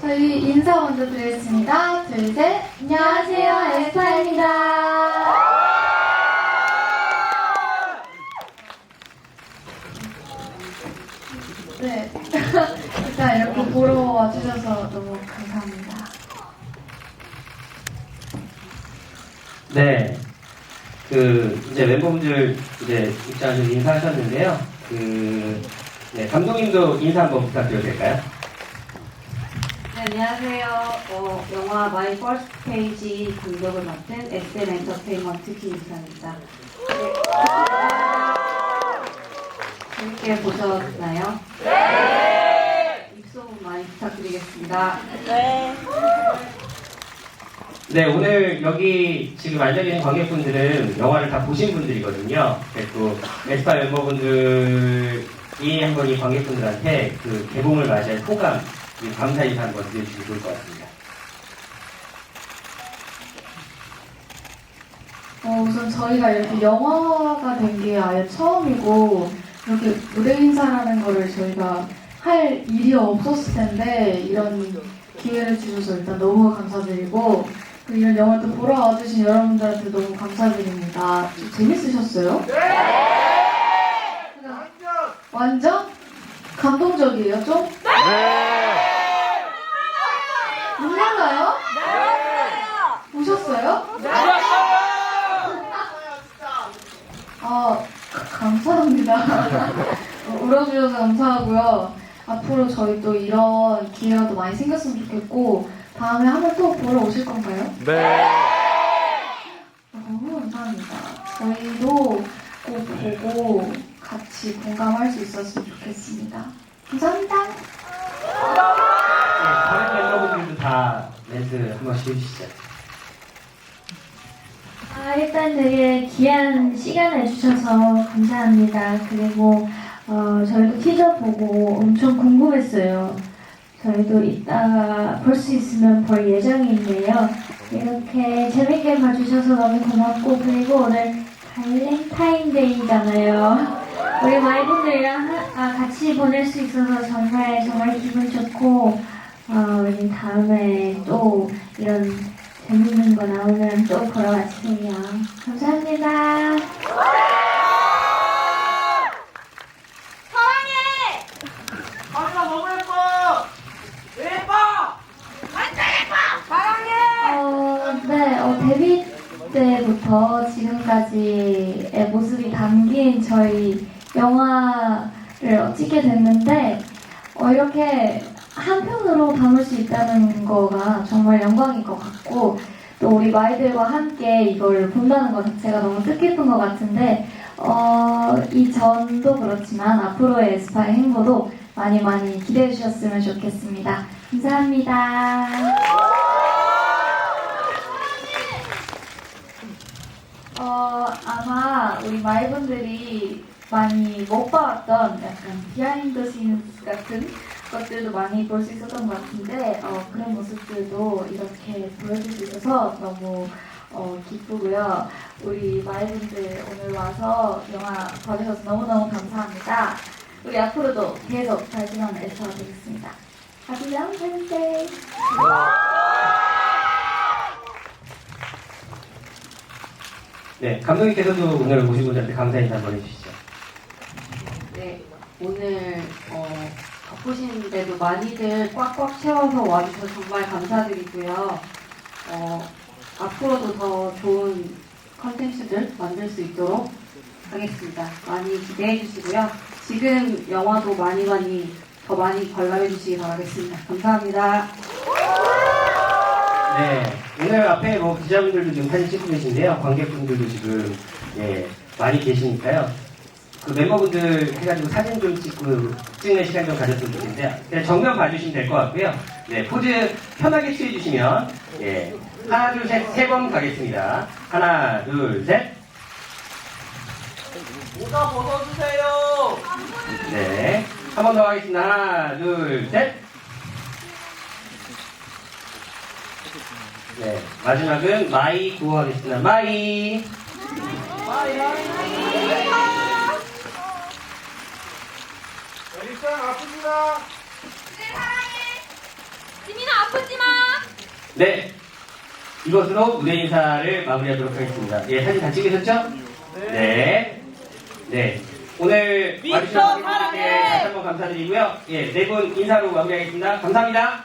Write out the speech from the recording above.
저희 인사 먼저 드리겠습니다. 둘, 셋. 안녕하세요. 에스파입니다. 네. 일단 이렇게 보러 와주셔서 너무 감사합니다. 네. 그, 이제 멤버분들 이제 입장하셔서 인사하셨는데요. 그, 네, 감독님도 인사 한번 부탁드려도 될까요? 네, 안녕하세요. 어, 영화 마이 퍼스트 페이지 감독을 맡은 SM 엔터테인먼트 김유선입니다. 네. 재밌게 보셨나요? 네! 입소문 많이 부탁드리겠습니다. 네, 오늘 여기 지금 앉아계신 관객분들은 영화를 다 보신 분들이거든요. 그리고 에스파 멤버분들 이 한번 이 관객분들한테 그 개봉을 맞이한 소감, 이 감사 인사 한번 드려주시면 좋을 것 같습니다. 어, 우선 저희가 이렇게 영화가 된 게 아예 처음이고 이렇게 무대 인사라는 거를 저희가 할 일이 없었을 텐데 이런 기회를 주셔서 일단 너무 감사드리고 그리고 이런 영화를 또 보러 와주신 여러분들한테 너무 감사드립니다. 좀 재밌으셨어요? 네! 완전 감동적이에요, 좀? 네! 몰라요? 네! 보셨어요? 아, 가- 감사합니다. 울어주셔서 감사하고요. 앞으로 저희 또 이런 기회가 또 많이 생겼으면 좋겠고, 다음에 한번 또 보러 오실 건가요? 네. 너무 감사합니다. 저희도 꼭 보고 같이 공감할 수 있었으면 좋겠습니다. 감사합니다. 네, 다른 멤버분들도 다 멘트 한 번씩 해주시죠. 아, 일단 되게 귀한 시간을 주셔서 감사합니다. 그리고 어, 저희도 티저 보고 엄청 궁금했어요. 저희도 이따가 볼 수 있으면 볼 예정인데요. 이렇게 재밌게 봐주셔서 너무 고맙고 그리고 오늘 발렌타인데이잖아요. 우리 마이분들이랑 하- 아, 같이 보낼 수 있어서 정말 정말 기분 좋고 어, 우리 다음에 또 이런 재밌는 거 나오면 또 보러 와주세요. 감사합니다. 어, 네, 어, 데뷔 때부터 지금까지의 모습이 담긴 저희 영화를 찍게 됐는데, 어, 이렇게 한 편으로 담을 수 있다는 거가 정말 영광인 것 같고, 또 우리 마이들과 함께 이걸 본다는 것 자체가 너무 뜻깊은 것 같은데, 어, 이 전도 그렇지만 앞으로의 에스파의 행보도 많이 많이 기대해 주셨으면 좋겠습니다. 감사합니다. 어, 아마 우리 마이분들이 많이 못 봐왔던 약간 비하인드 씬 같은 것들도 많이 볼 수 있었던 것 같은데 어, 그런 모습들도 이렇게 보여줄 수 있어서 너무 어, 기쁘고요. 우리 마이분들 오늘 와서 영화 봐주셔서 너무너무 감사합니다. 우리 앞으로도 계속 에스터가 되겠습니다. Happy Valentine's Day! 네, 감독님께서도 오늘 오신 분들한테 감사 인사 한번 해주시죠. 네, 오늘 어, 바쁘신데도 많이들 꽉꽉 채워서 와주셔서 정말 감사드리고요. 어, 앞으로도 더 좋은 컨텐츠들 만들 수 있도록 하겠습니다. 많이 기대해 주시고요. 지금 영화도 많이 많이 더 많이 관람해 주시기 바라겠습니다. 감사합니다. 네, 오늘 앞에 뭐 기자분들도 지금 사진 찍고 계신데요. 관객분들도 지금 예, 많이 계시니까요. 그 멤버분들 해가지고 사진 좀 찍고 찍는 시간 좀 가졌으면 좋겠는데요. 그냥 정면 봐주시면 될 것 같고요. 네, 포즈 편하게 취해주시면 예, 하나 둘 셋 세 번 가겠습니다. 하나 둘 셋. 모자 벗어주세요. 네, 한 번 더 하겠습니다. 하나 둘 셋. 네, 마지막은 마이 구호 하겠습니다. 마이. 일상 아픕니다. 지민아 아프지 마. 네. 이것으로 무대 인사를 마무리하도록 하겠습니다. 예, 사진 다 찍으셨죠? 네. 네. 오늘 미스터 와주신 분들께 사랑해! 다시 한번 감사드리고요. 예, 네 분 인사로 마무리하겠습니다. 감사합니다.